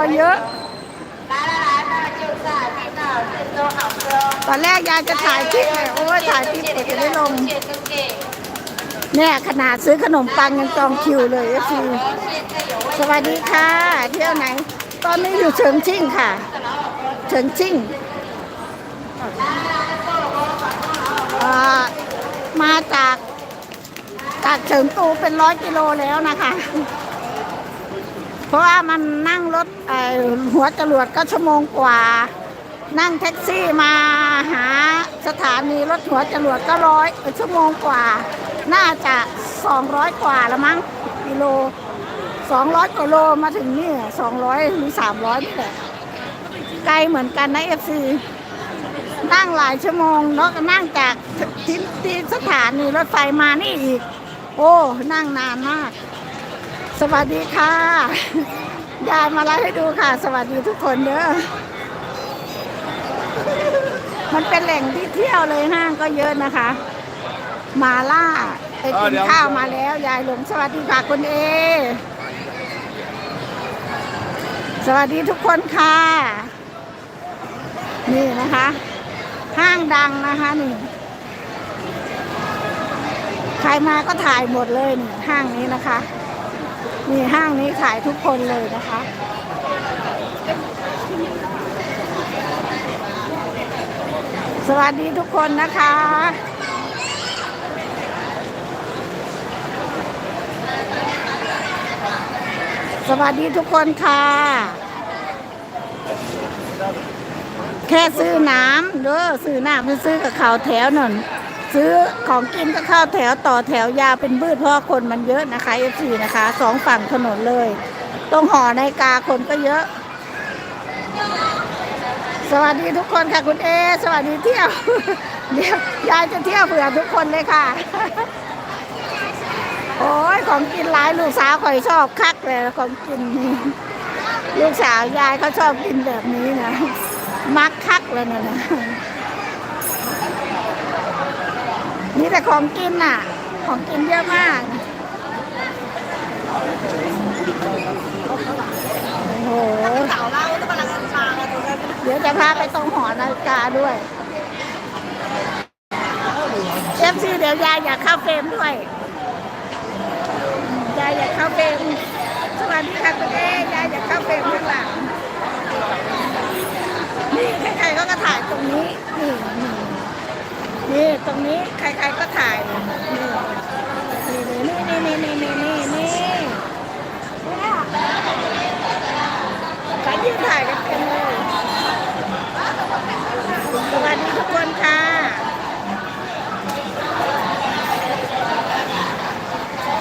อเยอะ ตอนแรกยายจะถ่ายคลิปเลยโอ้ยถ่ายคลิปแต่จะได้ลงเนี่ยขนาดซื้อขนมปังยังจองคิวเลยเอฟซีสวัสดีค่ะ เที่ยวไหน ตอนนี้อยู่เฉิงชิ่งค่ะ เฉิงชิ่งอ่ามาจากจากเฉิงตูเป็นร้อยกิโลแล้วนะคะ เพราะว่ามันนั่งรถหัวจรวดก็ชั่วโมงกว่า นั่งแท็กซี่มาหาสถานีรถหัวจรวดก็ร้อยชั่วโมงกว่า น่าจะสองร้อยกว่าละมั้งกิโลสองร้อยกิโลมาถึงนี่สองร้อยหรือสามร้อยนี่แหละไกลเหมือนกันนะเอฟซีนั่งหลายชั่วโมงแล้วก็นั่งจากที่สถานีรถไฟมานี่อีก โอ้ นั่งนานมาก สวัสดีค่ะยายมาไลฟ์ให้ดูค่ะ สวัสดีทุกคนเด้อมันเป็นแหล่งที่เที่ยวเลยห้างก็เยอะนะคะ มาล่าไปกินข้าวมาแล้วยายหลงสวัสดีค่ะคุณเอ สวัสดีทุกคนค่ะ นี่นะคะ ห้างดังนะคะนี่ใครมาก็ถ่ายหมดเลยนี่ห้างนี้นะคะ นี่ห้างนี้ขายทุกคนเลยนะคะ สวัสดีทุกคนนะคะสวัสดีทุกคนค่ะ แค่ซื้อน้ำเด้อซื้อน้ำไปซื้อกับเขาแถวหน่น ซื้อของกินก็เข้าแถวต่อแถวยาวเป็นบืดเพราะคนมันเยอะนะคะเอฟซีนะคะสองฝั่งถนนเลย ตรงหอในกาคนก็เยอะ สวัสดีทุกคนค่ะคุณเอ สวัสดีเที่ยวเดี๋ยวยายจะเที่ยวเผื่อทุกคนเลยค่ะ โอ้ยของกินหลายลูกสาวคอยชอบคักเลยของกินลูกสาวยายเขาชอบกินแบบนี้นะมักคักเลยนะ นะนี่แต่ของกินน่ะ ของกินเยอะมาก โอ้โหเต่าเล่าต้องกำลังมาเดี๋ยวจะพาไปตรงหอนาฬิกาด้วยเอฟซีเดี๋ยวยายอยากเข้าเฟรมด้วยยายอยากเข้าเฟรมสวัสดีค่ะคุณเอยายอยากเข้าเฟรมข้างหลังนี่ใครๆก็ก็ถ่ายตรงนี้นี่ ตรงนี้ใครๆก็ถ่ายนี่นี่นี่นี่นี่นี่นี่นี่เขายืนถ่ายกันเต็มเลยสวัสดีทุกคนค่ะ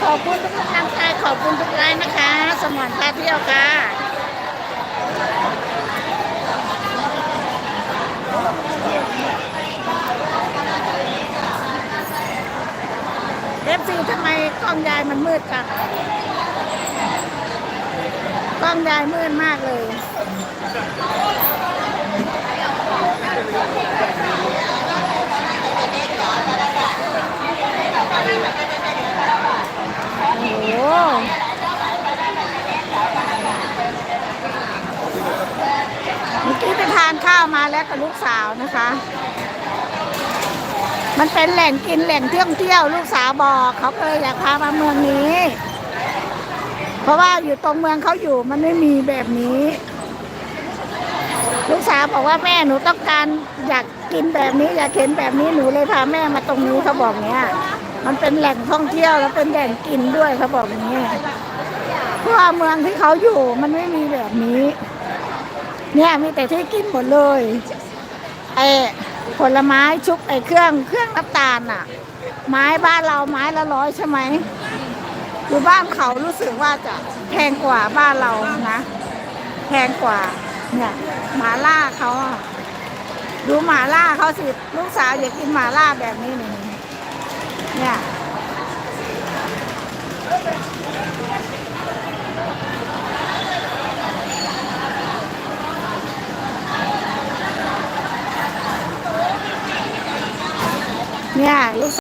ขอบคุณทุกกำลังใจขอบคุณทุกไลน์นะคะ สมอนพาเที่ยวค่ะ เอฟซีทำไมก ล้องยายมันมืดจังกล้องยายมืดมากเลย โอ้โหเมื่อกี้ไปทานข้าวมาแล้วกับลูกสาวนะคะ มันเป็นแหล่งกินแหล่งเที่ยวเที่ยวลูกสาวบอกเขาเคยอยากพามาเมืองนี้ เพราะว่าอยู่ตรงเมืองเขาอยู่มันไม่มีแบบนี้ ลูกสาวบอกว่าแม่หนูต้องการอยากกินแบบนี้ อยากเห็นแบบนี้หนูเลยพาแม่มาตรงนี้เขาบอกเนี้ยมันเป็นแหล่งท่องเที่ยวแล้วเป็นแหล่งกินด้วยเขาบอกนี้เพราะว่าเมืองที่เขาอยู่มันไม่มีแบบนี้ เนี่ยมีแต่ที่กินหมดเลยไอ้ ผลไม้ชุบไอ้เครื่องเครื่องน้ำตาลอะ ไม้บ้านเราไม้ละร้อยใช่ไหมอยู่บ้านเขารู้สึกว่าจะแพงกว่าบ้านเรานะ แพงกว่า เนี่ยหมาล่าเขาดูหมาล่าเขาสิลูกสาวอยากกินหมาล่าแบบนี้นี่เนี่ย เนี่ย